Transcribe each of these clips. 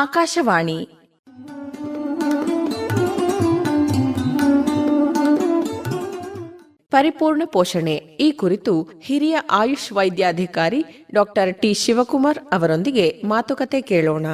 ಆಕಾಶವಾಣಿ. ಪರಿಪೂರ್ಣ ಪೋಷಣೆ. ಈ ಕುರಿತು ಹಿರಿಯ ಆಯುಷ್ ವೈದ್ಯಾಧಿಕಾರಿ ಡಾಕ್ಟರ್ ಟಿ ಶಿವಕುಮಾರ್ ಅವರೊಂದಿಗೆ ಮಾತುಕತೆ ಕೇಳೋಣ.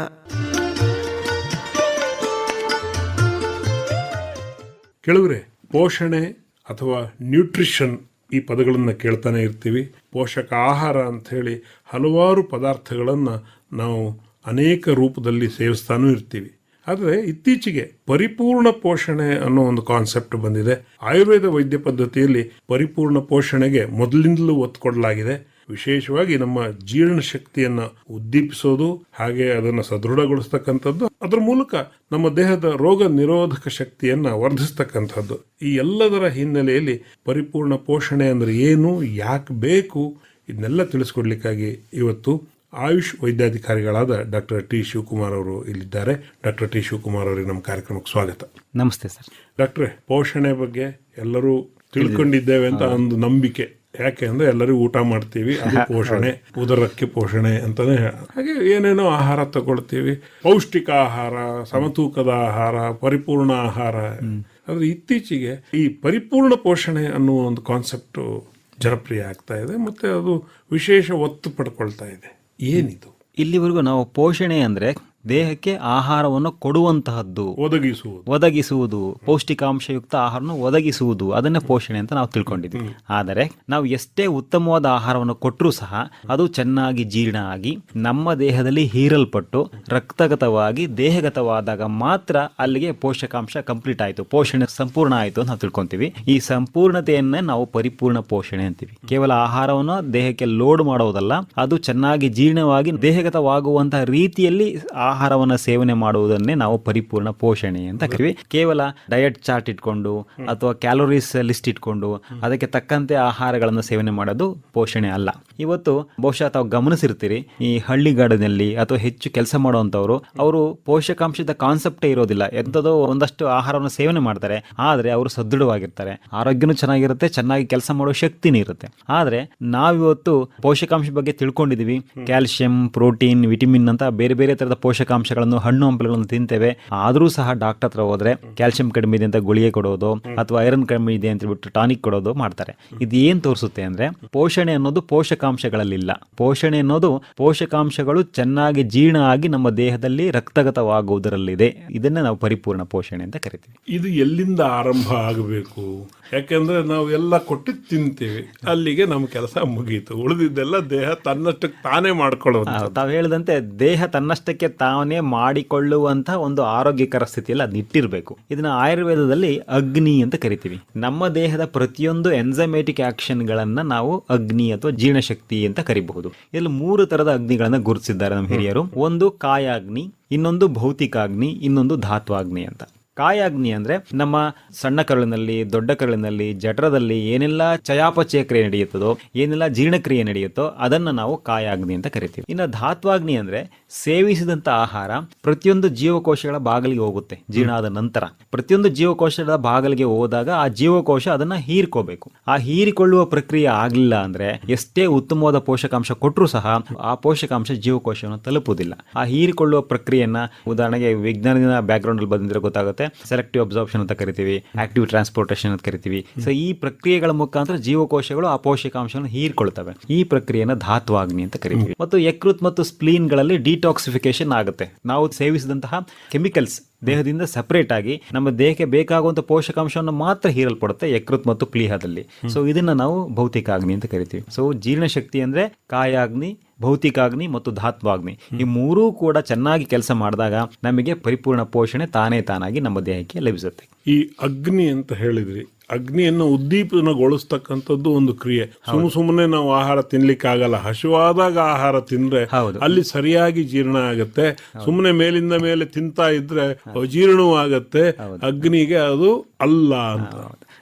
ಕೇಳುವರೆ ಪೋಷಣೆ ಅಥವಾ ನ್ಯೂಟ್ರಿಷನ್ ಈ ಪದಗಳನ್ನು ಕೇಳ್ತಾನೆ ಇರ್ತೀವಿ. ಪೋಷಕ ಆಹಾರ ಅಂಥೇಳಿ ಹಲವಾರು ಪದಾರ್ಥಗಳನ್ನು ನಾವು ಅನೇಕ ರೂಪದಲ್ಲಿ ಸೇವಿಸ್ತಾನೂ ಇರ್ತೀವಿ. ಆದರೆ ಇತ್ತೀಚೆಗೆ ಪರಿಪೂರ್ಣ ಪೋಷಣೆ ಅನ್ನೋ ಒಂದು ಕಾನ್ಸೆಪ್ಟ್ ಬಂದಿದೆ. ಆಯುರ್ವೇದ ವೈದ್ಯ ಪದ್ಧತಿಯಲ್ಲಿ ಪರಿಪೂರ್ಣ ಪೋಷಣೆಗೆ ಮೊದಲಿಂದಲೂ ಒತ್ತು ಕೊಡಲಾಗಿದೆ. ವಿಶೇಷವಾಗಿ ನಮ್ಮ ಜೀರ್ಣ ಶಕ್ತಿಯನ್ನು ಉದ್ದೀಪಿಸೋದು, ಹಾಗೆ ಅದನ್ನು ಸದೃಢಗೊಳಿಸ್ತಕ್ಕಂಥದ್ದು, ಅದರ ಮೂಲಕ ನಮ್ಮ ದೇಹದ ರೋಗ ನಿರೋಧಕ ಶಕ್ತಿಯನ್ನು ವರ್ಧಿಸ್ತಕ್ಕಂಥದ್ದು. ಈ ಎಲ್ಲದರ ಹಿನ್ನೆಲೆಯಲ್ಲಿ ಪರಿಪೂರ್ಣ ಪೋಷಣೆ ಅಂದ್ರೆ ಏನು, ಯಾಕೆ ಬೇಕು, ಇದನ್ನೆಲ್ಲ ತಿಳಿಸ್ಕೊಡ್ಲಿಕ್ಕಾಗಿ ಇವತ್ತು ಆಯುಷ್ ವೈದ್ಯಾಧಿಕಾರಿಗಳಾದ ಡಾಕ್ಟರ್ ಟಿ ಶಿವಕುಮಾರ್ ಅವರು ಇಲ್ಲಿದ್ದಾರೆ. ಡಾಕ್ಟರ್ ಟಿ ಶಿವಕುಮಾರ್ ಅವರಿಗೆ ನಮ್ಮ ಕಾರ್ಯಕ್ರಮಕ್ಕೆ ಸ್ವಾಗತ. ನಮಸ್ತೆ ಸರ್. ಡಾಕ್ಟ್ರೆ ಪೋಷಣೆ ಬಗ್ಗೆ ಎಲ್ಲರೂ ತಿಳ್ಕೊಂಡಿದ್ದೇವೆ ಅಂತ ಒಂದು ನಂಬಿಕೆ. ಯಾಕೆ ಅಂದ್ರೆ ಎಲ್ಲರೂ ಊಟ ಮಾಡ್ತೀವಿ ಅದು ಪೋಷಣೆ ಉದರಕ್ಕೆ ಪೋಷಣೆ ಅಂತಾನೆ ಹೇಳ ಹಾಗೆ ಏನೇನೋ ಆಹಾರ ತಗೊಳ್ತೀವಿ. ಪೌಷ್ಟಿಕ ಆಹಾರ ಸಮತೂಕದ ಆಹಾರ ಪರಿಪೂರ್ಣ ಆಹಾರ. ಆದ್ರೆ ಇತ್ತೀಚೆಗೆ ಈ ಪರಿಪೂರ್ಣ ಪೋಷಣೆ ಅನ್ನುವ ಒಂದು ಕಾನ್ಸೆಪ್ಟ್ ಜನಪ್ರಿಯ ಆಗ್ತಾ ಇದೆ ಮತ್ತೆ ಅದು ವಿಶೇಷ ಒತ್ತು ಪಡ್ಕೊಳ್ತಾ ಇದೆ. ಏನಿದು? ಇಲ್ಲಿವರೆಗೂ ನಾವು ಪೋಷಣೆ ಅಂದ್ರೆ ದೇಹಕ್ಕೆ ಆಹಾರವನ್ನು ಕೊಡುವಂತಹದ್ದು. ಒದಗಿಸುವುದು. ಒದಗಿಸುವುದು. ಪೌಷ್ಟಿಕಾಂಶಯುಕ್ತ ಆಹಾರವನ್ನು ಒದಗಿಸುವುದು. ಅದನ್ನೇ ಪೋಷಣೆ ಅಂತ ನಾವು ತಿಳ್ಕೊಂಡಿದ್ವಿ ಆದರೆ ನಾವು ಎಷ್ಟೇ ಉತ್ತಮವಾದ ಆಹಾರವನ್ನು ಕೊಟ್ಟರೂ ಸಹ ಅದು ಚೆನ್ನಾಗಿ ಜೀರ್ಣ ಆಗಿ ನಮ್ಮ ದೇಹದಲ್ಲಿ ಹೀರಲ್ಪಟ್ಟು ರಕ್ತಗತವಾಗಿ ದೇಹಗತವಾದಾಗ ಮಾತ್ರ ಅಲ್ಲಿಗೆ ಪೋಷಕಾಂಶ ಕಂಪ್ಲೀಟ್ ಆಯಿತು. ಪೋಷಣೆ ಸಂಪೂರ್ಣ ಆಯಿತು ಅಂತ ನಾವು ತಿಳ್ಕೊಂತೀವಿ. ಈ ಸಂಪೂರ್ಣತೆಯನ್ನೇ ನಾವು ಪರಿಪೂರ್ಣ ಪೋಷಣೆ ಅಂತೀವಿ. ಕೇವಲ ಆಹಾರವನ್ನು ದೇಹಕ್ಕೆ ಲೋಡ್ ಮಾಡೋದಲ್ಲ ಅದು ಚೆನ್ನಾಗಿ ಜೀರ್ಣವಾಗಿ ದೇಹಗತವಾಗುವಂತಹ ರೀತಿಯಲ್ಲಿ ಆಹಾರವನ್ನು ಸೇವನೆ ಮಾಡುವುದನ್ನೇ ನಾವು ಪರಿಪೂರ್ಣ ಪೋಷಣೆ ಅಂತ ಕರಿವಿ ಕೇವಲ ಡಯಟ್ ಚಾರ್ಟ್ ಇಟ್ಕೊಂಡು ಅಥವಾ ಕ್ಯಾಲೋರೀಸ್ ಲಿಸ್ಟ್ ಇಟ್ಕೊಂಡು ಅದಕ್ಕೆ ತಕ್ಕಂತೆ ಆಹಾರಗಳನ್ನು ಸೇವನೆ ಮಾಡೋದು ಪೋಷಣೆ ಅಲ್ಲ. ಇವತ್ತು ಬಹುಶಃ ತಾವು ಗಮನಿಸಿರ್ತೀರಿ ಈ ಹಳ್ಳಿಗಾಡಿನಲ್ಲಿ ಅಥವಾ ಹೆಚ್ಚು ಕೆಲಸ ಮಾಡುವಂತವರು ಅವರು ಪೋಷಕಾಂಶದ ಕಾನ್ಸೆಪ್ಟೇ ಇರೋದಿಲ್ಲ. ಎಂಥದೋ ಒಂದಷ್ಟು ಆಹಾರವನ್ನು ಸೇವನೆ ಮಾಡ್ತಾರೆ ಆದರೆ ಅವರು ಸದೃಢವಾಗಿರ್ತಾರೆ. ಆರೋಗ್ಯನೂ ಚೆನ್ನಾಗಿರುತ್ತೆ ಚೆನ್ನಾಗಿ ಕೆಲಸ ಮಾಡೋ ಶಕ್ತಿನೂ ಇರುತ್ತೆ. ಆದರೆ ನಾವಿವತ್ತು ಪೋಷಕಾಂಶ ಬಗ್ಗೆ ತಿಳ್ಕೊಂಡಿದೀವಿ. ಕ್ಯಾಲ್ಸಿಯಂ ಪ್ರೋಟೀನ್ ವಿಟಮಿನ್ ಅಂತ ಬೇರೆ ಬೇರೆ ತರದ ಪೋಷಕಾಂಶಗಳನ್ನು ಹಣ್ಣು ಹಂಪಲುಗಳನ್ನು ತಿಂತೇವೆ. ಆದರೂ ಸಹ ಡಾಕ್ಟರ್ ಹತ್ರ ಹೋದ್ರೆ ಕ್ಯಾಲ್ಸಿಯಂ ಕಡಿಮೆ ಇದೆ ಅಂತ ಗುಳಿಗೆ ಕೊಡೋದು ಅಥವಾ ಐರನ್ ಕಡಿಮೆ ಇದೆ ಅಂತ ಬಿಟ್ಟು ಟಾನಿಕ್ ಕೊಡೋದು ಮಾಡ್ತಾರೆ. ಇದು ಏನು ತೋರಿಸುತ್ತೆ ಅಂದ್ರೆ ಪೋಷಣೆ ಅನ್ನೋದು ಪೋಷಕಾಂಶಗಳಲ್ಲಿಲ್ಲ. ಪೋಷಣೆ ಅನ್ನೋದು ಪೋಷಕಾಂಶಗಳು ಚೆನ್ನಾಗಿ ಜೀರ್ಣ ಆಗಿ ನಮ್ಮ ದೇಹದಲ್ಲಿ ರಕ್ತಗತವಾಗುವುದರಲ್ಲಿದೆ. ಇದನ್ನ ನಾವು ಪರಿಪೂರ್ಣ ಪೋಷಣೆ ಅಂತ ಕರಿತೀವಿ. ಇದು ಎಲ್ಲಿಂದ ಆರಂಭ ಆಗಬೇಕು? ಯಾಕೆಂದ್ರೆ ನಾವು ಎಲ್ಲ ಕೊಟ್ಟು ತಿಂತೀವಿ. ಅಲ್ಲಿಗೆ ನಮ್ಮ ಕೆಲಸ ಮುಗೀತು. ಉಳಿದಿದ್ದೆಲ್ಲ ದೇಹ ತನ್ನಷ್ಟಕ್ಕೆ ತಾನೇ ಮಾಡ್ಕೊಳ್ಳೋದು ತಾವು ಹೇಳಿದಂತೆ ದೇಹ ತನ್ನಷ್ಟಕ್ಕೆ ತಾನೇ ಮಾಡಿಕೊಳ್ಳುವಂತಹ ಒಂದು ಆರೋಗ್ಯಕರ ಸ್ಥಿತಿಯಲ್ಲಿ ಅದು ಇಟ್ಟಿರಬೇಕು. ಇದನ್ನ ಆಯುರ್ವೇದದಲ್ಲಿ ಅಗ್ನಿ ಅಂತ ಕರಿತೀವಿ. ನಮ್ಮ ದೇಹದ ಪ್ರತಿಯೊಂದು ಎಂಜೆಮೆಟಿಕ್ ಆಕ್ಷನ್ ಗಳನ್ನ ನಾವು ಅಗ್ನಿ ಅಥವಾ ಜೀರ್ಣಶಕ್ತಿ ಅಂತ ಕರಿಬಹುದು. ಇಲ್ಲಿ ಮೂರು ತರದ ಅಗ್ನಿಗಳನ್ನ ಗುರುತಿಸಿದ್ದಾರೆ ನಮ್ಮ ಹಿರಿಯರು. ಒಂದು ಕಾಯಾಗ್ನಿ ಇನ್ನೊಂದು ಭೌತಿಕಾಗ್ನಿ ಇನ್ನೊಂದು ಧಾತ್ವಾಗ್ನಿ ಅಂತ. ಕಾಯಾಗ್ನಿ ಅಂದ್ರೆ ನಮ್ಮ ಸಣ್ಣ ಕರುಳಿನಲ್ಲಿ, ದೊಡ್ಡ ಕರುಳಿನಲ್ಲಿ, ಜಠರದಲ್ಲಿ ಏನೆಲ್ಲ ಚಯಾಪಚಯ ಕ್ರಿಯೆ ನಡೆಯುತ್ತದೋ, ಏನೆಲ್ಲ ಜೀರ್ಣಕ್ರಿಯೆ ನಡೆಯುತ್ತೋ ಅದನ್ನ ನಾವು ಕಾಯಾಗ್ನಿ ಅಂತ ಕರಿತೀವಿ. ಇನ್ನು ಧಾತ್ವಾಗ್ನಿ ಅಂದ್ರೆ ಸೇವಿಸಿದಂತ ಆಹಾರ ಪ್ರತಿಯೊಂದು ಜೀವಕೋಶಗಳ ಬಾಗಿಲಿಗೆ ಹೋಗುತ್ತೆ, ಜೀರ್ಣ ಆದ ನಂತರ. ಪ್ರತಿಯೊಂದು ಜೀವಕೋಶದ ಬಾಗಿಲಿಗೆ ಹೋದಾಗ ಆ ಜೀವಕೋಶ ಅದನ್ನ ಹೀರ್ಕೋಬೇಕು. ಆ ಹೀರಿಕೊಳ್ಳುವ ಪ್ರಕ್ರಿಯೆ ಆಗಲಿಲ್ಲ ಅಂದ್ರೆ ಎಷ್ಟೇ ಉತ್ತಮವಾದ ಪೋಷಕಾಂಶ ಕೊಟ್ಟರು ಸಹ ಆ ಪೋಷಕಾಂಶ ಜೀವಕೋಶವನ್ನು ತಲುಪುವುದಿಲ್ಲ. ಆ ಹೀರಿಕೊಳ್ಳುವ ಪ್ರಕ್ರಿಯೆಯನ್ನ ಉದಾಹರಣೆಗೆ ವಿಜ್ಞಾನದ ಬ್ಯಾಕ್ ಗ್ರೌಂಡ್ ಅಲ್ಲಿ ಬಂದಿದ್ರೆ ಗೊತ್ತಾಗುತ್ತೆ. ಸೆಲೆಕ್ಟಿವ್ ಅಬ್ಸಾರ್ಪ್ಷನ್ ಅಂತ ಕರಿತೀವಿ ಆಕ್ಟಿವ್ ಟ್ರಾನ್ಸ್ಪೋರ್ಟೇಷನ್ ಅಂತ ಕರಿತೀವಿ. ಸೊ ಈ ಪ್ರಕ್ರಿಯೆಗಳ ಮುಖಾಂತರ ಜೀವಕೋಶಗಳು ಆ ಪೋಷಕಾಂಶವನ್ನು ಹೀರ್ಕೊಳ್ತವೆ. ಈ ಪ್ರಕ್ರಿಯೆನ ಧಾತ್ವಾಗ್ನಿ ಅಂತ ಕರಿತೀವಿ. ಮತ್ತು ಯಕೃತ್ ಮತ್ತು ಸ್ಪ್ಲೀನ್ಗಳಲ್ಲಿ ಡಿಟಾಕ್ಸಿಫಿಕೇಶನ್ ಆಗುತ್ತೆ. ನಾವು ಸೇವಿಸಿದಂತಹ ಕೆಮಿಕಲ್ಸ್ ದೇಹದಿಂದ ಸಪರೇಟ್ ಆಗಿ ನಮ್ಮ ದೇಹಕ್ಕೆ ಬೇಕಾಗುವಂತಹ ಪೋಷಕಾಂಶವನ್ನು ಮಾತ್ರ ಹೀರಲ್ಪಡುತ್ತೆ ಯಕೃತ್ ಮತ್ತು ಪ್ಲೀಹದಲ್ಲಿ. ಸೊ ಇದನ್ನ ನಾವು ಭೌತಿಕಾಗ್ನಿ ಅಂತ ಕರಿತೀವಿ. ಸೊ ಜೀರ್ಣಶಕ್ತಿ ಅಂದ್ರೆ ಕಾಯಾಗ್ನಿ ಭೌತಿಕಾಗ್ನಿ ಮತ್ತು ಧಾತ್ವಾಗ್ನಿ. ಈ ಮೂರೂ ಕೂಡ ಚೆನ್ನಾಗಿ ಕೆಲಸ ಮಾಡಿದಾಗ ನಮಗೆ ಪರಿಪೂರ್ಣ ಪೋಷಣೆ ತಾನೇ ತಾನಾಗಿ ನಮ್ಮ ದೇಹಕ್ಕೆ ಲಭಿಸುತ್ತೆ. ಈ ಅಗ್ನಿ ಅಂತ ಹೇಳಿದ್ರಿ. ಅಗ್ನಿಯನ್ನು ಉದ್ದೀಪನಗೊಳಿಸ್ತಕ್ಕಂಥದ್ದು ಒಂದು ಕ್ರಿಯೆ. ಸುಮ್ ಸುಮ್ಮನೆ ನಾವು ಆಹಾರ ತಿನ್ಲಿಕ್ಕೆ ಆಗಲ್ಲ ಹಸಿವಾದಾಗ ಆಹಾರ ತಿಂದ್ರೆ ಹೌದು. ಅಲ್ಲಿ ಸರಿಯಾಗಿ ಜೀರ್ಣ ಆಗತ್ತೆ. ಸುಮ್ಮನೆ ಮೇಲಿಂದ ಮೇಲೆ ತಿಂತಾ ಇದ್ರೆ ಅಜೀರ್ಣವೂ ಆಗತ್ತೆ. ಅಗ್ನಿಗೆ ಅದು ಅಲ್ಲ ಅಂತ.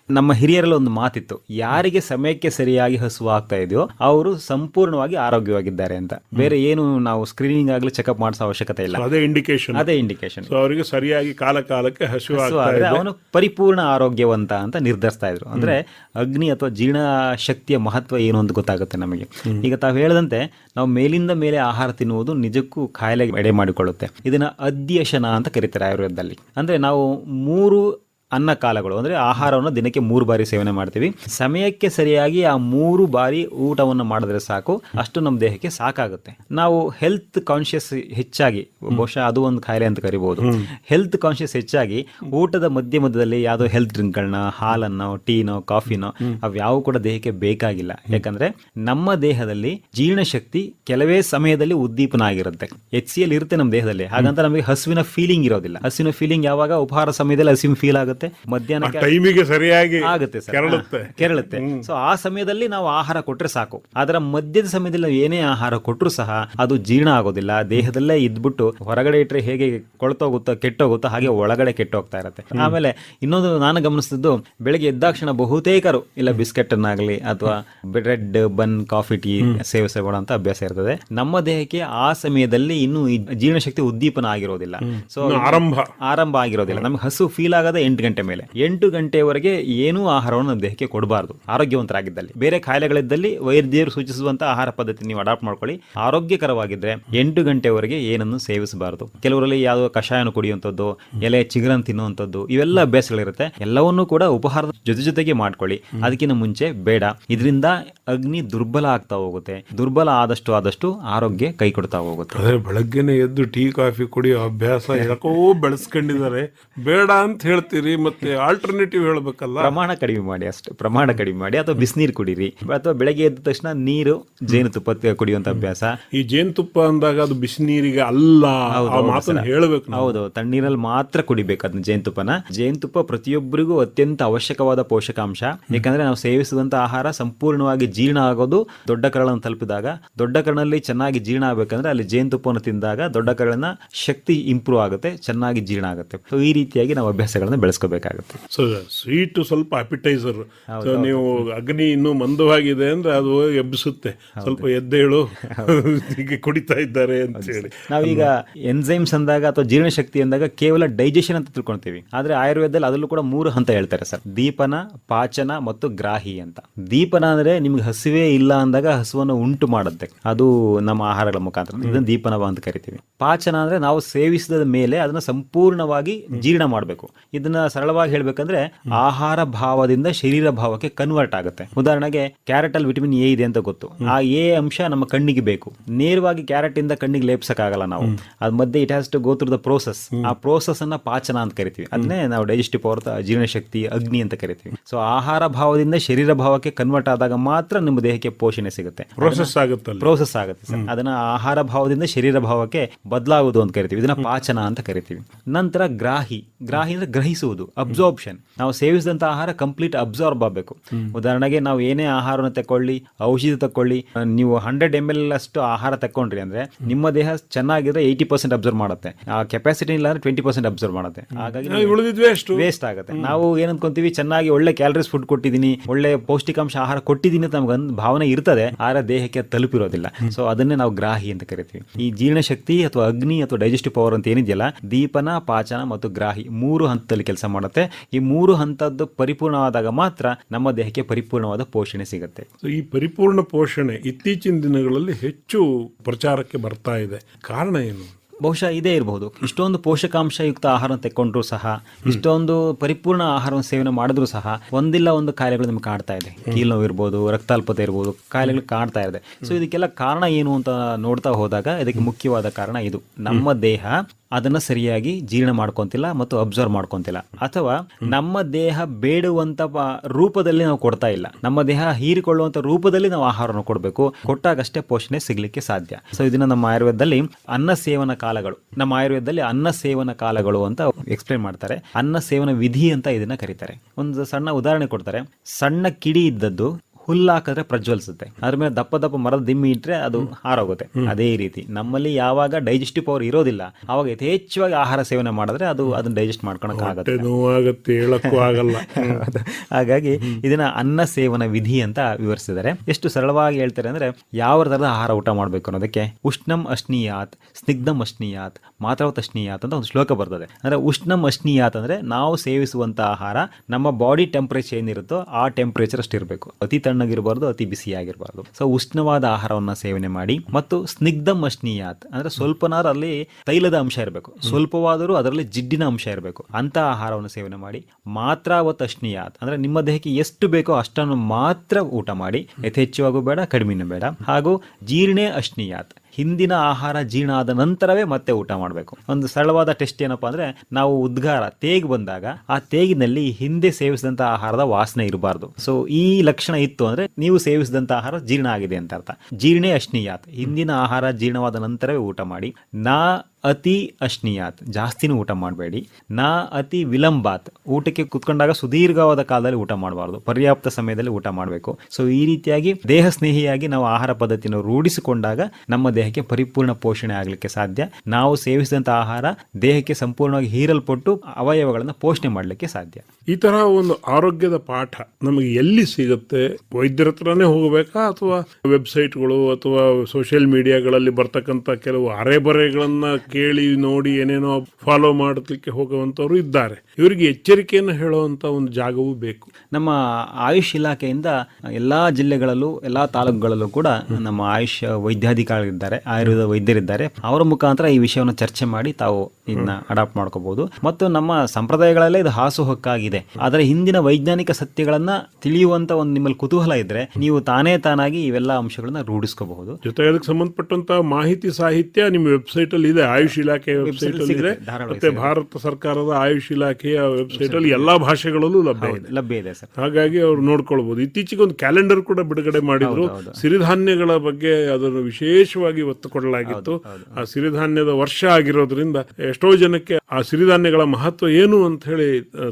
ನಮ್ಮ ಹಿರಿಯರಲ್ಲಿ ಒಂದು ಮಾತಿತ್ತು ಯಾರಿಗೆ ಸಮಯಕ್ಕೆ ಸರಿಯಾಗಿ ಹಸು ಆಗ್ತಾ ಇದೆಯೋ ಅವರು ಸಂಪೂರ್ಣವಾಗಿ ಆರೋಗ್ಯವಾಗಿದ್ದಾರೆ ಅಂತ. ಬೇರೆ ಏನು ನಾವು ಸ್ಕ್ರೀನಿಂಗ್ ಆಗಲಿ ಚೆಕಪ್ ಮಾಡಿಸೋ ಅವಶ್ಯಕತೆ ಇಲ್ಲ. ಅದೇ ಇಂಡಿಕೇಶನ್ ಅದೇ ಇಂಡಿಕೇಶನ್ ಅವರಿಗೆ ಸರಿಯಾಗಿ ಕಾಲ ಕಾಲಕ್ಕೆ ಹಸು ಅವನು ಪರಿಪೂರ್ಣ ಆರೋಗ್ಯವಂತ ಅಂತ ನಿರ್ಧರಿಸ್ತಾ ಇದ್ರು. ಅಂದ್ರೆ ಅಗ್ನಿ ಅಥವಾ ಜೀರ್ಣ ಶಕ್ತಿಯ ಮಹತ್ವ ಏನು ಅಂತ ಗೊತ್ತಾಗುತ್ತೆ ನಮಗೆ. ಈಗ ತಾವು ಹೇಳದಂತೆ ನಾವು ಮೇಲಿಂದ ಮೇಲೆ ಆಹಾರ ತಿನ್ನುವುದು ನಿಜಕ್ಕೂ ಕಾಯಿಲೆಗೆ ಎಡೆ ಮಾಡಿಕೊಳ್ಳುತ್ತೆ. ಇದನ್ನ ಅಧ್ಯಶನ ಅಂತ ಕರೀತಾರೆ ಆಯುರ್ವೇದದಲ್ಲಿ. ಅಂದ್ರೆ ನಾವು ಮೂರು ಅನ್ನ ಕಾಲಗಳು ಅಂದ್ರೆ ಆಹಾರವನ್ನು ದಿನಕ್ಕೆ ಮೂರು ಬಾರಿ ಸೇವನೆ ಮಾಡ್ತೀವಿ. ಸಮಯಕ್ಕೆ ಸರಿಯಾಗಿ ಆ ಮೂರು ಬಾರಿ ಊಟವನ್ನು ಮಾಡಿದ್ರೆ ಸಾಕು ಅಷ್ಟು ನಮ್ಮ ದೇಹಕ್ಕೆ ಸಾಕಾಗುತ್ತೆ. ನಾವು ಹೆಲ್ತ್ ಕಾನ್ಶಿಯಸ್ ಹೆಚ್ಚಾಗಿ ಬಹುಶಃ ಅದು ಒಂದು ಕಾಯಿಲೆ ಅಂತ ಕರಿಬಹುದು ಹೆಲ್ತ್ ಕಾನ್ಶಿಯಸ್ ಹೆಚ್ಚಾಗಿ ಊಟದ ಮಧ್ಯ ಮಧ್ಯದಲ್ಲಿ ಯಾವುದೋ ಹೆಲ್ತ್ ಡ್ರಿಂಕ್ಗಳನ್ನ ಹಾಲನ್ನೋ ಟೀನೋ ಕಾಫಿನೋ ಅವ್ಯಾವು ಕೂಡ ದೇಹಕ್ಕೆ ಬೇಕಾಗಿಲ್ಲ. ಯಾಕಂದ್ರೆ ನಮ್ಮ ದೇಹದಲ್ಲಿ ಜೀರ್ಣಶಕ್ತಿ ಕೆಲವೇ ಸಮಯದಲ್ಲಿ ಉದ್ದೀಪನ ಆಗಿರುತ್ತೆ ಎಚ್ ಸಿ ಎಲ್ ಇರುತ್ತೆ ನಮ್ಮ ದೇಹದಲ್ಲಿ. ಹಾಗಂತ ನಮಗೆ ಹಸುವಿನ ಫೀಲಿಂಗ್ ಇರೋದಿಲ್ಲ. ಹಸುವಿನ ಫೀಲಿಂಗ್ ಯಾವಾಗ? ಉಪಹಾರ ಸಮಯದಲ್ಲಿ ಹಸಿವಿನ ಫೀಲ್ ಆಗುತ್ತೆ. ಮಧ್ಯಾಹ್ನಕ್ಕೆ ಟೈಮಿಗೆ ಸರಿಯಾಗಿ ಆಗುತ್ತೆ ಸರ್. ಕೆರಳುತ್ತೆ. ಕೆರಳುತ್ತೆ. ಸೊ ಆ ಸಮಯದಲ್ಲಿ ನಾವು ಆಹಾರ ಕೊಟ್ಟರೆ ಸಾಕು. ಅದರ ಮಧ್ಯದ ಸಮಯದಲ್ಲಿ ನಾವು ಏನೇ ಆಹಾರ ಕೊಟ್ಟರು ಸಹ ಅದು ಜೀರ್ಣ ಆಗೋದಿಲ್ಲ. ದೇಹದಲ್ಲೇ ಇದ್ಬಿಟ್ಟು ಹೊರಗಡೆ ಇಟ್ಟರೆ ಹೇಗೆ ಕೊಳ್ತೋಗುತ್ತೋ ಕೆಟ್ಟೋಗುತ್ತೋ ಹಾಗೆ ಒಳಗಡೆ ಕೆಟ್ಟೋಗ್ತಾ ಇರುತ್ತೆ. ಆಮೇಲೆ ಇನ್ನೊಂದು ನಾನು ಗಮನಿಸಿದ್ದು ಬೆಳಗ್ಗೆ ಎದ್ದಾಕ್ಷಣ ಬಹುತೇಕರು ಇಲ್ಲ ಬಿಸ್ಕೆಟ್ ಅನ್ನಾಗಲಿ ಅಥವಾ ಬ್ರೆಡ್ ಬನ್ ಕಾಫಿ ಟೀ ಸೇವಿಸಬೇಡ ಅಂತ ಅಭ್ಯಾಸ ಇರ್ತದೆ. ನಮ್ಮ ದೇಹಕ್ಕೆ ಆ ಸಮಯದಲ್ಲಿ ಇನ್ನೂ ಜೀರ್ಣಶಕ್ತಿ ಉದ್ದೀಪನ ಆಗಿರೋದಿಲ್ಲ. ಸೊ ಆರಂಭ. ಆರಂಭ ಆಗಿರೋದಿಲ್ಲ. ನಮ್ಗೆ ಹಸು ಫೀಲ್ ಆಗದೆ ಎಂಟು ಗಂಟೆ ಮೇಲೆ. ಎಂಟು ಗಂಟೆವರೆಗೆ ಏನೂ ಆಹಾರವನ್ನು ದೇಹಕ್ಕೆ ಕೊಡಬಾರದು. ಆರೋಗ್ಯವಂತರಾಗಿದ್ದಲ್ಲಿ. ಬೇರೆ ಕಾಯಿಲೆಗಳಿದ್ದಲ್ಲಿ ವೈದ್ಯರು ಸೂಚಿಸುವಂತಹ ಆಹಾರ ಪದ್ಧತಿ ನೀವು ಅಡಾಪ್ಟ್ ಮಾಡ್ಕೊಳ್ಳಿ. ಆರೋಗ್ಯಕರವಾಗಿದ್ರೆ ಎಂಟು ಗಂಟೆವರೆಗೆ ಏನನ್ನು ಸೇವಿಸಬಾರದು. ಕೆಲವರಲ್ಲಿ ಯಾವುದೋ ಕಷಾಯನ ಕುಡಿಯುವಂಥದ್ದು, ಎಲೆ ಚಿಗುರನ್ ತಿನ್ನುವಂಥದ್ದು, ಇವೆಲ್ಲ ಅಭ್ಯಾಸಗಳಿರುತ್ತೆ. ಎಲ್ಲವನ್ನೂ ಕೂಡ ಉಪಹಾರದ ಜೊತೆ ಜೊತೆಗೆ ಮಾಡ್ಕೊಳ್ಳಿ. ಅದಕ್ಕಿಂತ ಮುಂಚೆ ಬೇಡ. ಇದರಿಂದ ಅಗ್ನಿ ದುರ್ಬಲ ಆಗ್ತಾ ಹೋಗುತ್ತೆ. ದುರ್ಬಲ ಆದಷ್ಟು ಆದಷ್ಟು ಆರೋಗ್ಯ ಕೈ ಕೊಡ್ತಾ ಹೋಗುತ್ತೆ. ಅದೇ ಬೆಳಗ್ಗೆನೆ ಎದ್ದು ಟೀ, ಕಾಫಿ ಕುಡಿಯೋ ಅಭ್ಯಾಸ ಯಾಕೋ ಬೆಳೆಸ್ಕೊಂಡಿದ್ದಾರೆ. ಬೇಡ ಅಂತ ಹೇಳ್ತೀರಿ. ಮತ್ತೆ ಆಲ್ಟರ್ನೇಟಿವ್ ಹೇಳಬೇಕಲ್ಲ? ಪ್ರಮಾಣ ಕಡಿಮೆ ಮಾಡಿ ಅಷ್ಟೇ. ಪ್ರಮಾಣ ಕಡಿಮೆ ಮಾಡಿ ಅಥವಾ ಬಿಸಿನೀರು ಕುಡಿರಿ. ಅಥವಾ ಬೆಳಗ್ಗೆ ಎದ್ದ ತಕ್ಷಣ ನೀರು ಜೇನುತುಪ್ಪ ಕುಡಿಯುವಂತ ಅಭ್ಯಾಸ. ಈ ಜೇನುತುಪ್ಪ ಅಂದಾಗ ಅದು ಬಿಸಿನೀರಿಗೆ ಅಲ್ಲ. ಆ ಮಾತನ್ನ ಹೇಳ್ಬೇಕು ನಾವು. ಹೌದು ತಣ್ಣೀರಲ್ಲಿ ಮಾತ್ರ ಕುಡಿಬೇಕು ಅದನ್ನ ಜೇನುತುಪ್ಪನ ಜೇನುತುಪ್ಪ ಪ್ರತಿಯೊಬ್ಬರಿಗೂ ಅತ್ಯಂತ ಅವಶ್ಯಕವಾದ ಪೋಷಕಾಂಶ. ಯಾಕಂದ್ರೆ ನಾವು ಸೇವಿಸಿದಂತ ಆಹಾರ ಸಂಪೂರ್ಣವಾಗಿ ಜೀರ್ಣ ಆಗೋದು ದೊಡ್ಡ ಕರಳನ್ನು ತಲುಪಿದಾಗ. ದೊಡ್ಡ ಕರಳಲ್ಲಿ ಚೆನ್ನಾಗಿ ಜೀರ್ಣ ಆಗ್ಬೇಕಂದ್ರೆ ಅಲ್ಲಿ ಜೇನುತುಪ್ಪವನ್ನು ತಿಂದಾಗ ದೊಡ್ಡ ಕರಳನ್ನ ಶಕ್ತಿ ಇಂಪ್ರೂವ್ ಆಗುತ್ತೆ ಚೆನ್ನಾಗಿ ಜೀರ್ಣ ಆಗುತ್ತೆ. ಸೊ ಈ ರೀತಿಯಾಗಿ ನಾವು ಅಭ್ಯಾಸಗಳನ್ನ ಬೆಳೆಸ್ಕೋಬೇಕಾಗುತ್ತೆ ಸೊ ಸ್ವೀಟ್ ಸ್ವಲ್ಪ ಅಪಿಟೈಸರ್ ಸೊ ನೀವು ಅಗ್ನಿ ಇನ್ನೂ ಮಂದವಾಗಿದೆ ಅಂದ್ರೆ ಅದು ಎಬ್ಬಿಸುತ್ತೆ. ಸ್ವಲ್ಪ ಎದ್ದೇಳು ಹೀಗೆ ಕುಡಿತಾ ಇದ್ದಾರೆ ಅಂತ ಹೇಳಿ. ನಾವೀಗ ಎನ್ಸೈಮ್ಸ್ ಅಂದಾಗ ಅಥವಾ ಜೀರ್ಣಶಕ್ತಿ ಅಂದಾಗ ಕೇವಲ ಡೈಜೆಷನ್ ಅಂತ ತಿಳ್ಕೊಳ್ತೀವಿ ಆದ್ರೆ ಆಯುರ್ವೇದದಲ್ಲಿ ಅದರಲ್ಲೂ ಕೂಡ ಮೂರು ಹಂತ ಹೇಳ್ತಾರೆ ಸರ್. ದೀಪನ ಪಾಚನ ಮತ್ತು ಗ್ರಾಹಿ ಅಂತ. ದೀಪನ ಅಂದ್ರೆ ನಿಮ್ಗೆ ಹಸಿವೇ ಇಲ್ಲ ಅಂದಾಗ ಹಸುವನ್ನು ಉಂಟು ಮಾಡುತ್ತೆ. ಅದು ನಮ್ಮ ಆಹಾರಗಳ ಮುಖಾಂತರ. ಇದನ್ನು ದೀಪನವ ಅಂತ ಕರಿತೀವಿ. ಪಾಚನ ಅಂದ್ರೆ ನಾವು ಸೇವಿಸಿದ ಮೇಲೆ ಅದನ್ನ ಸಂಪೂರ್ಣವಾಗಿ ಜೀರ್ಣ ಮಾಡಬೇಕು. ಇದನ್ನ ಸರಳವಾಗಿ ಹೇಳ್ಬೇಕಂದ್ರೆ ಆಹಾರ ಭಾವದಿಂದ ಶರೀರ ಭಾವಕ್ಕೆ ಕನ್ವರ್ಟ್ ಆಗುತ್ತೆ. ಉದಾಹರಣೆಗೆ ಕ್ಯಾರೆಟ್ ಅಲ್ಲಿ ವಿಟಮಿನ್ ಎ ಇದೆ ಅಂತ ಗೊತ್ತು. ಆ ಎ ಅಂಶ ನಮ್ಮ ಕಣ್ಣಿಗೆ ಬೇಕು. ನೇರವಾಗಿ ಕ್ಯಾರೆಟ್ ಇಂದ ಕಣ್ಣಿಗೆ ಲೇಪಿಸಕ್ಕಾಗಲ್ಲ ನಾವು. ಅದ್ ಮಧ್ಯೆ it has to go through the process ಆ ಪ್ರೋಸೆಸ್ ಅನ್ನ ಪಾಚನ ಅಂತ ಕರಿತೀವಿ. ಅದನ್ನೇ ನಾವು ಡೈಜೆಸ್ಟಿವ್ ಪವರ್ ಜೀರ್ಣಶಕ್ತಿ ಅಗ್ನಿ ಅಂತ ಕರಿತೀವಿ. ಸೊ ಆಹಾರ ಭಾವದಿಂದ ಶರೀರ ಭಾವಕ್ಕೆ ಕನ್ವರ್ಟ್ ಆದಾಗ ಮಾತ್ರ ನಿಮ್ಮ ದೇಹಕ್ಕೆ ಪೋಷಣೆ ಸಿಗುತ್ತೆ. ಪ್ರೋಸೆಸ್ ಆಗುತ್ತೆ ಪ್ರೋಸೆಸ್ ಆಗುತ್ತೆ ಅದನ್ನ ಆಹಾರ ಭಾವದಿಂದ ಶರೀರ ಭಾವಕ್ಕೆ ಬದಲಾಗುವುದು ಅಂತ ಕರಿತೀವಿ. ಇದನ್ನ ಪಾಚನ ಅಂತ ಕರಿತೀವಿ. ನಂತರ ಗ್ರಾಹಿ. ಗ್ರಾಹಿ ಅಂದ್ರೆ ಗ್ರಹಿಸುವುದು ಅಬ್ಸಾರ್ಬ್ಷನ್. ನಾವು ಸೇವಿಸಿದಂತ ಆಹಾರ ಕಂಪ್ಲೀಟ್ ಅಬ್ಸಾರ್ಬ್ ಆಗಬೇಕು. ಉದಾಹರಣೆಗೆ ನಾವು ಏನೇ ಆಹಾರವನ್ನು ತಕೊಳ್ಳಿ ಔಷಧಿ ತಕೊಳ್ಳಿ ನೀವು ಹಂಡ್ರೆಡ್ ಎಂ ಎಲ್ ಅಷ್ಟು ಆಹಾರ ತಕೊಂಡ್ರಿ ಅಂದ್ರೆ ನಿಮ್ಮ ದೇಹ ಚೆನ್ನಾಗಿದ್ರೆ ಏಯ್ಟಿ ಪರ್ಸೆಂಟ್ ಅಬ್ಸರ್ವ್ ಮಾಡುತ್ತೆ. ಆ ಕೆಪಾಸಿಟಿ ಇಲ್ಲ ಅಂದ್ರೆ ಟ್ವೆಂಟಿ ಪರ್ಸೆಂಟ್ ಅಬ್ಸರ್ವ್ ಮಾಡುತ್ತೆ. ಹಾಗಾಗಿ ವೇಸ್ಟ್ ಆಗುತ್ತೆ. ನಾವು ಏನ್ ಅನ್ಕೊಂತೀವಿ ಚೆನ್ನಾಗಿ ಒಳ್ಳೆ ಕ್ಯಾಲರೀಸ್ ಫುಡ್ ಕೊಟ್ಟಿದ್ದೀನಿ ಒಳ್ಳೆ ಪೌಷ್ಟಿಕಾಂಶ ಆಹಾರ ಕೊಟ್ಟಿದ್ದೀನಿ ಅಂತ ನಮ್ಗೆ ಭಾವನೆ ಇರ್ತದೆ ಆದ್ರೆ ದೇಹಕ್ಕೆ ತಲುಪಿರೋದಿಲ್ಲ. ಸೊ ಅದನ್ನೇ ನಾವು ಗ್ರಾಹಿ ಅಂತ ಕರಿತೀವಿ. ಈ ಜೀರ್ಣಶಕ್ತಿ ಅಥವಾ ಅಗ್ನಿ ಅಥವಾ ಡೈಜೆಸ್ಟಿವ್ ಪವರ್ ಅಂತ ಏನಿದೆಯಲ್ಲ, ದೀಪನ, ಪಾಚನ ಮತ್ತು ಗ್ರಾಹಿ ಮೂರು ಹಂತದಲ್ಲಿ ಕೆಲಸ ಮಾಡುತ್ತೆ. ಈ ಮೂರು ಹಂತದ್ದು ಪರಿಪೂರ್ಣವಾದಾಗ ಮಾತ್ರ ನಮ್ಮ ದೇಹಕ್ಕೆ ಪರಿಪೂರ್ಣವಾದ ಪೋಷಣೆ ಸಿಗುತ್ತೆ. ಈ ಪರಿಪೂರ್ಣ ಪೋಷಣೆ ಇತ್ತೀಚಿನ ದಿನಗಳಲ್ಲಿ ಹೆಚ್ಚು ಪ್ರಚಾರಕ್ಕೆ ಬರ್ತಾ ಇದೆ. ಕಾರಣ ಏನು? ಬಹುಶಃ ಇದೇ ಇರಬಹುದು ಇಷ್ಟೊಂದು ಪೋಷಕಾಂಶಯುಕ್ತ ಆಹಾರ ತೆಕ್ಕೊಂಡ್ರು ಸಹ ಇಷ್ಟೊಂದು ಪರಿಪೂರ್ಣ ಆಹಾರವನ್ನು ಸೇವನೆ ಮಾಡಿದ್ರು ಸಹ ಒಂದಿಲ್ಲ ಒಂದು ಕಾಯಿಲೆಗಳು ನಿಮ್ಗೆ ಕಾಣ್ತಾ ಇದೆ. ಕೀಲ್ ನೋವು ಇರ್ಬೋದು ರಕ್ತಾಲ್ಪತೆ ಇರ್ಬೋದು ಕಾಯಿಲೆಗಳು ಕಾಣ್ತಾ ಇದೆ. ಸೊ ಇದಕ್ಕೆಲ್ಲ ಕಾರಣ ಏನು ಅಂತ ನೋಡ್ತಾ ಹೋದಾಗ ಇದಕ್ಕೆ ಮುಖ್ಯವಾದ ಕಾರಣ ಇದು. ನಮ್ಮ ದೇಹ ಅದನ್ನ ಸರಿಯಾಗಿ ಜೀರ್ಣ ಮಾಡ್ಕೊಂತಿಲ್ಲ ಮತ್ತು ಅಬ್ಸರ್ವ್ ಮಾಡ್ಕೊಂತಿಲ್ಲ. ಅಥವಾ ನಮ್ಮ ದೇಹ ಬೇಡುವಂತ ರೂಪದಲ್ಲಿ ನಾವು ಕೊಡ್ತಾ ಇಲ್ಲ. ನಮ್ಮ ದೇಹ ಹೀರಿಕೊಳ್ಳುವಂತ ರೂಪದಲ್ಲಿ ನಾವು ಆಹಾರವನ್ನು ಕೊಡಬೇಕು. ಕೊಟ್ಟಾಗಷ್ಟೇ ಪೋಷಣೆ ಸಿಗಲಿಕ್ಕೆ ಸಾಧ್ಯ. ಸೊ ಇದನ್ನ ನಮ್ಮ ಆಯುರ್ವೇದದಲ್ಲಿ ಅನ್ನ ಸೇವನ ಕಾಲಗಳು. ನಮ್ಮ ಆಯುರ್ವೇದದಲ್ಲಿ ಅನ್ನ ಸೇವನ ಕಾಲಗಳು ಅಂತ ಎಕ್ಸ್ಪ್ಲೇನ್ ಮಾಡ್ತಾರೆ. ಅನ್ನ ಸೇವನ ವಿಧಿ ಅಂತ ಇದನ್ನ ಕರೀತಾರೆ. ಒಂದು ಸಣ್ಣ ಉದಾಹರಣೆ ಕೊಡ್ತಾರೆ. ಸಣ್ಣ ಕಿಡಿ ಇದ್ದದ್ದು ಹುಲ್ಲು ಹಾಕಿದ್ರೆ ಪ್ರಜ್ವಲಿಸುತ್ತೆ. ಅದ್ರ ಮೇಲೆ ದಪ್ಪ ದಪ್ಪ ಮರದ ದಿಮ್ಮಿ ಇಟ್ರೆ ಅದು ಹಾರೋಗುತ್ತೆ ಅದೇ ರೀತಿ. ನಮ್ಮಲ್ಲಿ ಯಾವಾಗ ಡೈಜೆಸ್ಟಿವ್ ಪವರ್ ಇರೋದಿಲ್ಲ ಅವಾಗ ಯಥೇಚ್ಛವಾಗಿ ಆಹಾರ ಸೇವನೆ ಮಾಡಿದ್ರೆ ಅದು ಅದನ್ನ ಡೈಜೆಸ್ಟ್ ಮಾಡ್ಕೊಳಕ್ ಆಗುತ್ತೆ. ಹೊಟ್ಟೆ ನೋವಾಗತ್ತೆ ಹೇಳಕ್ಕೂ ಆಗಲ್ಲ. ಹಾಗಾಗಿ ಇದನ್ನ ಅನ್ನ ಸೇವನ ವಿಧಿ ಅಂತ ವಿವರಿಸಿದ್ದಾರೆ. ಎಷ್ಟು ಸರಳವಾಗಿ ಹೇಳ್ತಾರೆ ಅಂದ್ರೆ ಯಾವ ತರದ ಆಹಾರ ಊಟ ಮಾಡಬೇಕು ಅನ್ನೋದಕ್ಕೆ ಉಷ್ಣಂ ಅಶ್ನೀಯಾತ್ ಸ್ನಿಗ್ಧಂ ಅಶ್ನೀಯಾತ್ ಮಾತ್ರವತ್ ಅಶ್ನೀಯಾತ್ ಅಂತ ಒಂದು ಶ್ಲೋಕ ಬರ್ತದೆ. ಅಂದ್ರೆ ಉಷ್ಣಂ ಅಶ್ನೀಯಾತ್ ಅಂದ್ರೆ ನಾವು ಸೇವಿಸುವಂತ ಆಹಾರ ನಮ್ಮ ಬಾಡಿ ಟೆಂಪರೇಚರ್ ಏನಿರುತ್ತೋ ಆ ಟೆಂಪರೇಚರ್ ಅಷ್ಟು ಇರಬೇಕು ಅತಿ ತಣ್ಣಗಿರಬಾರ್ದು ಅತಿ ಬಿಸಿಯಾಗಿರಬಾರ್ದು. ಸೊ ಉಷ್ಣವಾದ ಆಹಾರವನ್ನ ಸೇವನೆ ಮಾಡಿ ಮತ್ತು ಸ್ನಿಗ್ಧ ಮಶ್ನೀಯಾತ್ ಅಂದ್ರೆ ಸ್ವಲ್ಪನಾರು ಅಲ್ಲಿ ತೈಲದ ಅಂಶ ಇರಬೇಕು. ಸ್ವಲ್ಪವಾದರೂ ಅದರಲ್ಲಿ ಜಿಡ್ಡಿನ ಅಂಶ ಇರಬೇಕು. ಅಂತ ಆಹಾರವನ್ನು ಸೇವನೆ ಮಾಡಿ ಮಾತ್ರಾವತ್ ಅಶ್ನೀಯಾತ್ ಅಂದ್ರೆ ನಿಮ್ಮ ದೇಹಕ್ಕೆ ಎಷ್ಟು ಬೇಕೋ ಅಷ್ಟನ್ನು ಮಾತ್ರ ಊಟ ಮಾಡಿ ಯಥೇಚ್ಛವಾಗೂ ಬೇಡ ಕಡಿಮೆನೂ ಬೇಡ. ಹಾಗೂ ಜೀರ್ಣೇ ಅಶ್ನೀಯಾತ್ ಹಿಂದಿನ ಆಹಾರ ಜೀರ್ಣ ಆದ ನಂತರವೇ ಮತ್ತೆ ಊಟ ಮಾಡಬೇಕು. ಒಂದು ಸರಳವಾದ ಟೆಸ್ಟ್ ಏನಪ್ಪ ಅಂದ್ರೆ, ನಾವು ಉದ್ಗಾರ, ತೇಗ್ ಬಂದಾಗ ಆ ತೇಗಿನಲ್ಲಿ ಹಿಂದೆ ಸೇವಿಸಿದಂತ ಆಹಾರದ ವಾಸನೆ ಇರಬಾರ್ದು. ಸೊ ಈ ಲಕ್ಷಣ ಇತ್ತು ಅಂದ್ರೆ ನೀವು ಸೇವಿಸಿದಂತ ಆಹಾರ ಜೀರ್ಣ ಆಗಿದೆ ಅಂತ ಅರ್ಥ. ಜೀರ್ಣೇ ಅಶ್ನೀಯಾತ್. ಹಿಂದಿನ ಆಹಾರ ಜೀರ್ಣವಾದ ನಂತರವೇ ಊಟ ಮಾಡಿ. ನಾ ಅತಿ ಅಶ್ನಿಯಾತ್, ಜಾಸ್ತಿನೂ ಊಟ ಮಾಡಬೇಡಿ. ನಾ ಅತಿ ವಿಳಂಬಾತ್ ಊಟಕ್ಕೆ ಕುತ್ಕೊಂಡಾಗ ಸುದೀರ್ಘವಾದ ಕಾಲದಲ್ಲಿ ಊಟ ಮಾಡಬಾರ್ದು. ಪರ್ಯಾಪ್ತ ಸಮಯದಲ್ಲಿ ಊಟ ಮಾಡಬೇಕು. ಸೊ ಈ ರೀತಿಯಾಗಿ ದೇಹ ಸ್ನೇಹಿಯಾಗಿ ನಾವು ಆಹಾರ ಪದ್ಧತಿಯನ್ನು ರೂಢಿಸಿಕೊಂಡಾಗ ನಮ್ಮ ದೇಹಕ್ಕೆ ಪರಿಪೂರ್ಣ ಪೋಷಣೆ ಆಗಲಿಕ್ಕೆ ಸಾಧ್ಯ. ನಾವು ಸೇವಿಸಿದಂಥ ಆಹಾರ ದೇಹಕ್ಕೆ ಸಂಪೂರ್ಣವಾಗಿ ಹೀರಲ್ಪಟ್ಟು ಅವಯವಗಳನ್ನು ಪೋಷಣೆ ಮಾಡಲಿಕ್ಕೆ ಸಾಧ್ಯ. ಈ ತರಹ ಒಂದು ಆರೋಗ್ಯದ ಪಾಠ ನಮಗೆ ಎಲ್ಲಿ ಸಿಗುತ್ತೆ? ವೈದ್ಯರ ಹತ್ರನೇ ಹೋಗಬೇಕಾ ಅಥವಾ ವೆಬ್ಸೈಟ್ಗಳು ಅಥವಾ ಸೋಷಿಯಲ್ ಮೀಡಿಯಾಗಳಲ್ಲಿ ಬರ್ತಕ್ಕಂಥ ಕೆಲವು ಅರೆಬರೆಗಳನ್ನ ಕೇಳಿ ನೋಡಿ ಏನೇನೋ ಫಾಲೋ ಮಾಡಲಿಕ್ಕೆ ಹೋಗುವಂತವರು ಇದ್ದಾರೆ. ಇವರಿಗೆ ಎಚ್ಚರಿಕೆಯನ್ನು ಹೇಳುವಂತ ಒಂದು ಜಾಗವೂ ಬೇಕು. ನಮ್ಮ ಆಯುಷ್ ಇಲಾಖೆಯಿಂದ ಎಲ್ಲಾ ಜಿಲ್ಲೆಗಳಲ್ಲೂ ಎಲ್ಲಾ ತಾಲೂಕುಗಳಲ್ಲೂ ಕೂಡ ನಮ್ಮ ಆಯುಷ್ ವೈದ್ಯಾಧಿಕಾರಿಗಳಿದ್ದಾರೆ ಆಯುರ್ವೇದ ವೈದ್ಯರಿದ್ದಾರೆ. ಅವರ ಮುಖಾಂತರ ಈ ವಿಷಯವನ್ನು ಚರ್ಚೆ ಮಾಡಿ ತಾವು ಇದನ್ನ ಅಡಾಪ್ಟ್ ಮಾಡ್ಕೋಬಹುದು. ಮತ್ತು ನಮ್ಮ ಸಂಪ್ರದಾಯಗಳಲ್ಲೇ ಇದು ಹಾಸುಹೊಕ್ಕಾಗಿದೆ. ಆದರೆ ಹಿಂದಿನ ವೈಜ್ಞಾನಿಕ ಸತ್ಯಗಳನ್ನ ತಿಳಿಯುವಂತ ಒಂದು ನಿಮ್ಮಲ್ಲಿ ಕುತೂಹಲ ಇದ್ರೆ ನೀವು ತಾನೇ ತಾನಾಗಿ ಇವೆಲ್ಲ ಅಂಶಗಳನ್ನ ರೂಢಿಸ್ಕೋಬಹುದು. ಜೊತೆಗೆ ಅದಕ್ಕೆ ಸಂಬಂಧಪಟ್ಟಂತ ಮಾಹಿತಿ ಸಾಹಿತ್ಯ ನಿಮ್ಮ ವೆಬ್ಸೈಟ್ ಅಲ್ಲಿ ಇದೆ. ಆಯುಷ್ ಇಲಾಖೆಯ ವೆಬ್ಸೈಟ್ ಅಲ್ಲಿ ಇದೆ. ಮತ್ತೆ ಭಾರತ ಸರ್ಕಾರದ ಆಯುಷ್ ಇಲಾಖೆಯ ವೆಬ್ಸೈಟ್ ಅಲ್ಲಿ ಎಲ್ಲಾ ಭಾಷೆಗಳಲ್ಲೂ ಲಭ್ಯ ಇದೆ. ಲಭ್ಯ ಇದೆ ಸರ್. ಹಾಗಾಗಿ ಅವರು ನೋಡ್ಕೊಳ್ಬಹುದು ಇತ್ತೀಚೆಗೆ ಒಂದು ಕ್ಯಾಲೆಂಡರ್ ಕೂಡ ಬಿಡುಗಡೆ ಮಾಡಿದ್ರು. ಸಿರಿಧಾನ್ಯಗಳ ಬಗ್ಗೆ ಅದನ್ನು ವಿಶೇಷವಾಗಿ ಒತ್ತು ಕೊಡಲಾಗಿತ್ತು. ಆ ಸಿರಿಧಾನ್ಯದ ವರ್ಷ ಆಗಿರೋದ್ರಿಂದ ಎಷ್ಟೋ ಜನಕ್ಕೆ ಆ ಸಿರಿಧಾನ್ಯಗಳ ಮಹತ್ವ ಏನು ಅಂತ ಹೇಳಿ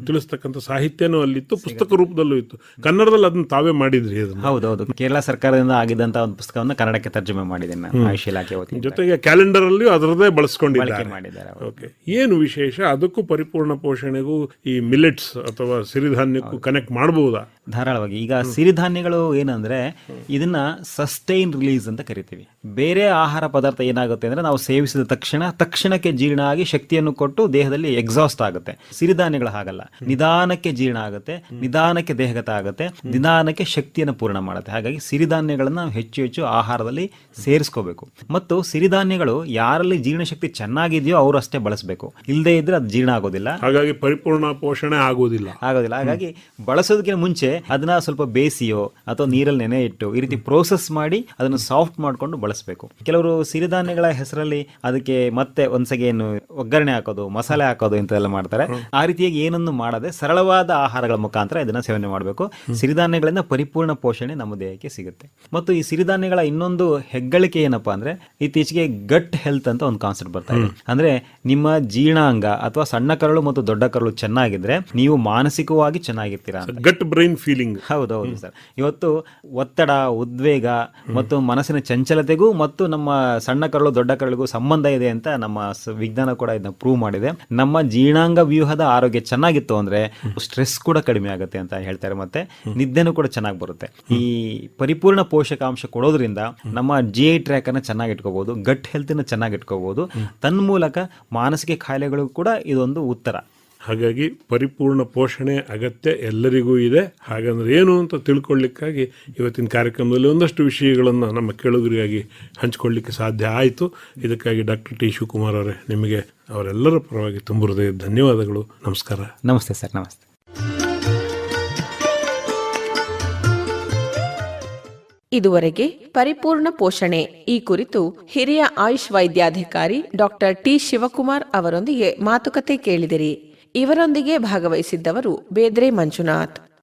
ತಿಳಿಸ್ತಕ್ಕಂಥ ಸಾಹಿತ್ಯನೂ ಅಲ್ಲಿತ್ತು ಪುಸ್ತಕ ರೂಪದಲ್ಲೂ ಇತ್ತು. ಕನ್ನಡದಲ್ಲಿ ಅದನ್ನ ತಾವೇ ಮಾಡಿದ್ರಿ ಅದನ್ನ? ಹೌದೌದು ಕೇರಳ ಸರ್ಕಾರದಿಂದ ಆಗಿದ್ದಂತಹ ಒಂದು ಪುಸ್ತಕವನ್ನು ಕನ್ನಡಕ್ಕೆ ತರ್ಜಮೆ ಮಾಡಿದ್ದೇನೆ ಆಯುಷ್ ಇಲಾಖೆ ಜೊತೆಗೆ ಕ್ಯಾಲೆಂಡರ್ ಅಲ್ಲಿ ಅದರದೇ ಬಳಸ್ಕೊಂಡಿದ್ದಾರೆ. ಮಾಡಿದ್ದಾರೆ ಓಕೆ ಏನು ವಿಶೇಷ? ಅದಕ್ಕೂ ಪರಿಪೂರ್ಣ ಪೋಷಣೆಗೂ ಈ ಮಿಲೆಟ್ಸ್ ಅಥವಾ ಸಿರಿಧಾನ್ಯಕ್ಕೂ ಕನೆಕ್ಟ್ ಮಾಡಬಹುದಾ ಧಾರಾಳವಾಗಿ. ಈಗ ಸಿರಿಧಾನ್ಯಗಳು ಏನಂದ್ರೆ ಇದನ್ನ ಸಸ್ಟೈನ್ ರಿಲೀಸ್ ಅಂತ ಕರಿತೀವಿ. ಬೇರೆ ಆಹಾರ ಪದಾರ್ಥ ಏನಾಗುತ್ತೆ ಅಂದ್ರೆ ನಾವು ಸೇವಿಸಿದ ತಕ್ಷಣ ತಕ್ಷಣಕ್ಕೆ ಜೀರ್ಣ ಆಗಿ ಶಕ್ತಿಯನ್ನು ಕೊಟ್ಟು ದೇಹದಲ್ಲಿ ಎಕ್ಸಾಸ್ಟ್ ಆಗುತ್ತೆ. ಸಿರಿಧಾನ್ಯಗಳು ಹಾಗಲ್ಲ. ನಿಧಾನಕ್ಕೆ ಜೀರ್ಣ ಆಗುತ್ತೆ ನಿಧಾನಕ್ಕೆ ದೇಹಗತ ಆಗುತ್ತೆ ನಿಧಾನಕ್ಕೆ ಶಕ್ತಿಯನ್ನು ಪೂರ್ಣ ಮಾಡುತ್ತೆ. ಹಾಗಾಗಿ ಸಿರಿಧಾನ್ಯಗಳನ್ನ ನಾವು ಹೆಚ್ಚು ಹೆಚ್ಚು ಆಹಾರದಲ್ಲಿ ಸೇರಿಸ್ಕೋಬೇಕು. ಮತ್ತು ಸಿರಿಧಾನ್ಯಗಳು ಯಾರಲ್ಲಿ ಜೀರ್ಣಶಕ್ತಿ ಚೆನ್ನಾಗಿದೆಯೋ ಅವರು ಅಷ್ಟೇ ಬಳಸಬೇಕು. ಇಲ್ಲದೇ ಇದ್ರೆ ಅದು ಜೀರ್ಣ ಆಗೋದಿಲ್ಲ. ಹಾಗಾಗಿ ಪರಿಪೂರ್ಣ ಪೋಷಣೆ ಆಗೋದಿಲ್ಲ. ಆಗೋದಿಲ್ಲ. ಹಾಗಾಗಿ ಬಳಸೋದಕ್ಕಿಂತ ಮುಂಚೆ ಅದನ್ನ ಸ್ವಲ್ಪ ಬೇಯಿಸಿಯೋ ಅಥವಾ ನೀರಲ್ಲಿ ನೆನೆ ಇಟ್ಟು ಈ ರೀತಿ ಪ್ರೋಸೆಸ್ ಮಾಡಿ ಅದನ್ನು ಸಾಫ್ಟ್ ಮಾಡಿಕೊಂಡು ಬಳಸಬೇಕು. ಕೆಲವರು ಸಿರಿಧಾನ್ಯಗಳ ಹೆಸರಲ್ಲಿ ಅದಕ್ಕೆ ಮತ್ತೆ ಒಂದ್ಸಗೆ ಏನು ಒಗ್ಗರಣೆ ಹಾಕೋದು ಮಸಾಲೆ ಹಾಕೋದು ಇಂಥದೆಲ್ಲ ಮಾಡ್ತಾರೆ. ಆ ರೀತಿಯಾಗಿ ಏನನ್ನು ಮಾಡದೆ ಸರಳವಾದ ಆಹಾರಗಳ ಮುಖಾಂತರ ಇದನ್ನ ಸೇವನೆ ಮಾಡಬೇಕು. ಸಿರಿಧಾನ್ಯಗಳಿಂದ ಪರಿಪೂರ್ಣ ಪೋಷಣೆ ನಮ್ಮ ದೇಹಕ್ಕೆ ಸಿಗುತ್ತೆ. ಮತ್ತು ಈ ಸಿರಿಧಾನ್ಯಗಳ ಇನ್ನೊಂದು ಹೆಗ್ಗಳಿಕೆ ಏನಪ್ಪಾ ಅಂದ್ರೆ ಇತ್ತೀಚೆಗೆ ಗಟ್ ಹೆಲ್ತ್ ಅಂತ ಒಂದು ಕಾನ್ಸೆಪ್ಟ್ ಬರ್ತಾ ಇದೆ. ಅಂದ್ರೆ ನಿಮ್ಮ ಜೀರ್ಣಾಂಗ ಅಥವಾ ಸಣ್ಣ ಕರಳು ಮತ್ತು ದೊಡ್ಡ ಕರಳು ಚೆನ್ನಾಗಿದ್ರೆ ನೀವು ಮಾನಸಿಕವಾಗಿ ಚೆನ್ನಾಗಿರ್ತೀರಾ ಗಟ್ ಬ್ರೈನ್ ಫೀಲಿಂಗ್ ಹೌದೌದು ಸರ್. ಇವತ್ತು ಒತ್ತಡ ಉದ್ವೇಗ ಮತ್ತು ಮನಸ್ಸಿನ ಚಂಚಲತೆಗೂ ಮತ್ತು ನಮ್ಮ ಸಣ್ಣ ಕರಳು ದೊಡ್ಡ ಕರಳಿಗೂ ಸಂಬಂಧ ಇದೆ ಅಂತ ನಮ್ಮ ವಿಜ್ಞಾನ ಕೂಡ ಇದನ್ನ ಪ್ರೂವ್ ಮಾಡಿದೆ. ನಮ್ಮ ಜೀರ್ಣಾಂಗ ವ್ಯೂಹದ ಆರೋಗ್ಯ ಚೆನ್ನಾಗಿತ್ತು ಅಂದ್ರೆ ಸ್ಟ್ರೆಸ್ ಕೂಡ ಕಡಿಮೆ ಆಗುತ್ತೆ ಅಂತ ಹೇಳ್ತಾರೆ ಮತ್ತೆ ನಿದ್ದೆನೂ ಕೂಡ ಚೆನ್ನಾಗಿ ಬರುತ್ತೆ. ಈ ಪರಿಪೂರ್ಣ ಪೋಷಕಾಂಶ ಕೊಡೋದ್ರಿಂದ ನಮ್ಮ ಜಿ ಐ ಟ್ರ್ಯಾಕ್ ಅನ್ನ ಚೆನ್ನಾಗಿ ಇಟ್ಕೋಬಹುದು ಗಟ್ ಹೆಲ್ತ್ನ ಚೆನ್ನಾಗಿ ಇಟ್ಕೋಬಹುದು ತನ್ಮೂಲಕ ಮಾನಸಿಕ ಕಾಯಿಲೆಗಳು ಕೂಡ ಇದೊಂದು ಉತ್ತರ. ಹಾಗಾಗಿ ಪರಿಪೂರ್ಣ ಪೋಷಣೆ ಅಗತ್ಯ ಎಲ್ಲರಿಗೂ ಇದೆ. ಹಾಗಂದ್ರೆ ಏನು ಅಂತ ತಿಳ್ಕೊಳ್ಳಿಕ್ಕಾಗಿ ಇವತ್ತಿನ ಕಾರ್ಯಕ್ರಮದಲ್ಲಿ ಒಂದಷ್ಟು ವಿಷಯಗಳನ್ನು ನಮ್ಮ ಕೇಳುಗರಿಗಾಗಿ ಹಂಚಿಕೊಳ್ಳಿಕ್ಕೆ ಸಾಧ್ಯ ಆಯಿತು. ಇದಕ್ಕಾಗಿ ಡಾಕ್ಟರ್ ಟಿ ಶಿವಕುಮಾರ್ ಅವರೇ ನಿಮಗೆ ಅವರೆಲ್ಲರ ಪರವಾಗಿ ತುಂಬ ಹೃದಯ ಧನ್ಯವಾದಗಳು. ನಮಸ್ಕಾರ. ನಮಸ್ತೆ ಸರ್ ನಮಸ್ತೆ. ಇದುವರೆಗೆ ಪರಿಪೂರ್ಣ ಪೋಷಣೆ. ಈ ಕುರಿತು ಹಿರಿಯ ಆಯುಷ್ ವೈದ್ಯಾಧಿಕಾರಿ ಡಾಕ್ಟರ್ ಟಿ ಶಿವಕುಮಾರ್ ಅವರೊಂದಿಗೆ ಮಾತುಕತೆ ಕೇಳಿದಿರಿ. ಇವರೊಂದಿಗೆ ಭಾಗವಹಿಸಿದ್ದವರು ಬೇದ್ರೆ ಮಂಜುನಾಥ್.